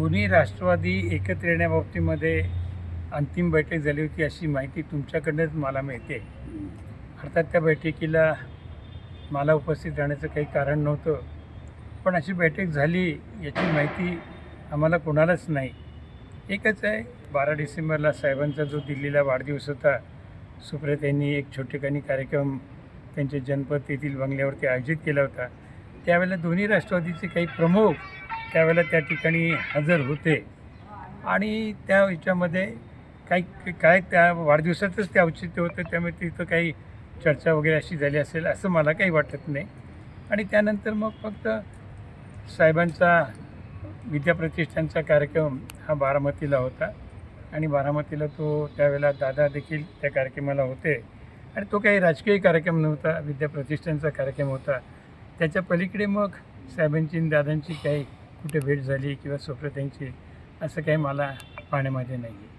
दोन्ही राष्ट्रवादी एकत्र येण्याबाबतीमध्ये अंतिम बैठक झाली होती अशी माहिती तुमच्याकडनंच मला मिळते. अर्थात त्या बैठकीला मला उपस्थित राहण्याचं काही कारण नव्हतं. पण अशी बैठक झाली याची माहिती आम्हाला कोणालाच नाही. एकच आहे बारा डिसेंबरला साहेबांचा जो दिल्लीला वाढदिवस होता सुप्रिया यांनी एक छोटेखानी कार्यक्रम त्यांच्या जनपद येथील बंगल्यावरती आयोजित केला होता. त्यावेळेला दोन्ही राष्ट्रवादीचे काही प्रमुख त्यावेळेला त्या ठिकाणी हजर होते. आणि त्या ह्याच्यामध्ये काही काय त्या वाढदिवसातच ते औचित्य होतं त्यामुळे तिथं काही चर्चा वगैरे अशी झाली असेल असं मला काही वाटत नाही. आणि त्यानंतर मग फक्त साहेबांचा विद्याप्रतिष्ठानचा कार्यक्रम हा बारामतीला होता. आणि बारामतीला तो त्यावेळेला दादा देखील त्या कार्यक्रमाला होते. आणि तो काही राजकीय कार्यक्रम नव्हता विद्याप्रतिष्ठानचा कार्यक्रम होता. त्याच्या पलीकडे मग साहेबांची आणि दादांची काही कुठे भेट झाली किंवा सुप्रतांची असं काही मला पाहण्यामध्ये नाही आहे